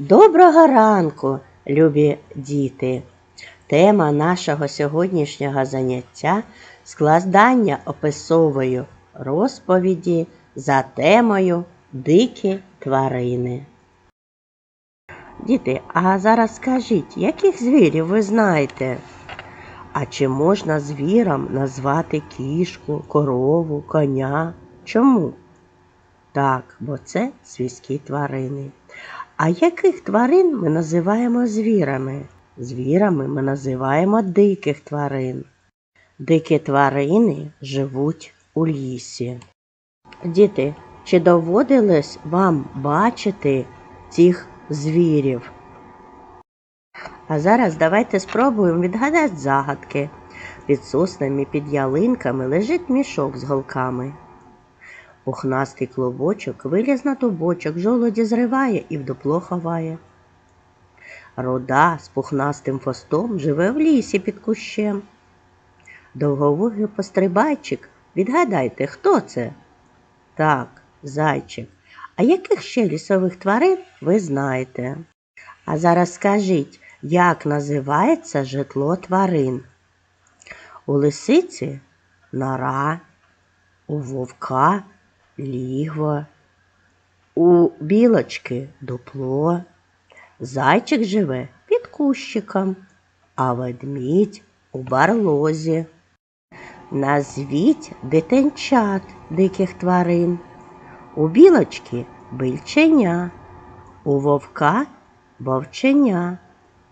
Доброго ранку, любі діти! Тема нашого сьогоднішнього заняття складання описової розповіді за темою Дикі тварини. Діти, а зараз скажіть, яких звірів ви знаєте? А чи можна звірам назвати кішку, корову, коня? Чому? Так, бо це свійські тварини. А яких тварин ми називаємо звірами? Звірами ми називаємо диких тварин. Дикі тварини живуть у лісі. Діти, чи доводилось вам бачити цих звірів? А зараз давайте спробуємо відгадати загадки. Під соснами, під ялинками лежить мішок з голками. Пухнастий клубочок виліз на тубочок, жолоді зриває і в дупло ховає. Руда з пухнастим фостом живе в лісі під кущем. Довговугий пострибайчик, відгадайте, хто це? Так, зайчик. А яких ще лісових тварин ви знаєте? А зараз скажіть, як називається житло тварин? У лисиці нора, у вовка лігво, у білочки дупло, зайчик живе під кущиком, а ведмідь у барлозі. Назвіть дитинчат диких тварин. У білочки бильченя, у вовка вовченя,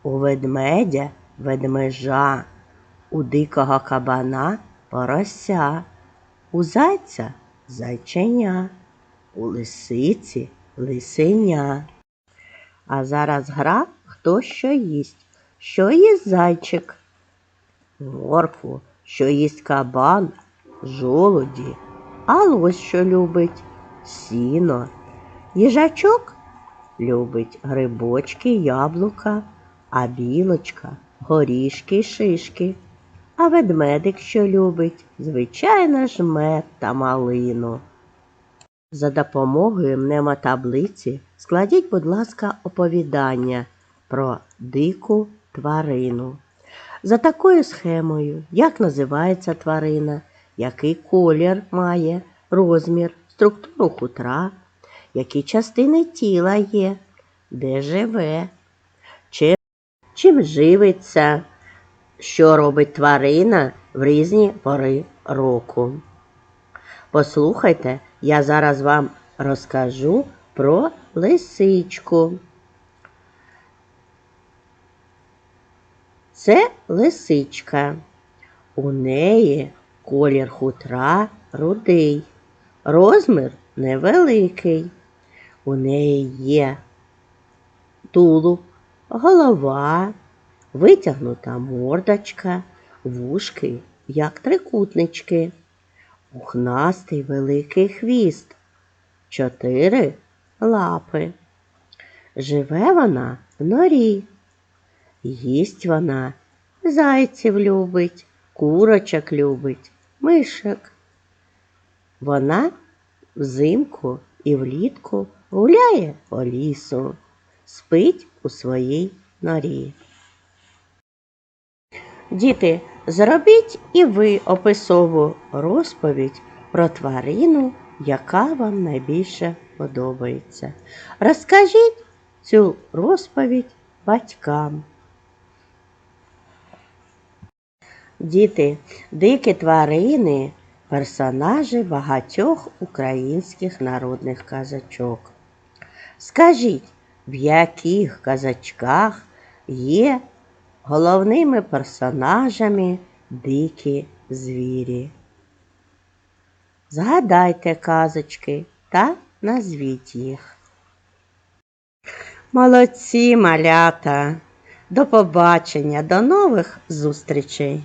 у ведмедя ведмежа, у дикого кабана порося, у зайця зайченя, у лисиці лисеня. А зараз гра хто що їсть. Що їсть зайчик? Моркву, що їсть кабан, жолуді, а лось що любить сіно. Їжачок любить грибочки, яблука, а білочка горішки шишки. А ведмедик що любить, звичайно ж мед та малину. За допомогою мнемотаблиці складіть, будь ласка, оповідання про дику тварину. За такою схемою, як називається тварина, який колір має, розмір, структуру хутра, які частини тіла є, де живе, чим, чим живиться, що робить тварина в різні пори року. Послухайте, я зараз вам розкажу про лисичку. Це лисичка. У неї колір хутра рудий, розмір невеликий. У неї є тулуб, голова, витягнута мордочка, вушки, як трикутнички, пухнастий великий хвіст, чотири лапи. Живе вона в норі. Їсть вона зайців любить, курочок любить, мишок. Вона взимку і влітку гуляє по лісу, спить у своїй норі. Діти, зробіть і ви описову розповідь про тварину, яка вам найбільше подобається. Розкажіть цю розповідь батькам. Діти, дикі тварини персонажі багатьох українських народних казачок. Скажіть, в яких казачках є головними персонажами дикі звірі? Згадайте казочки та назвіть їх. Молодці малята! До побачення, до нових зустрічей!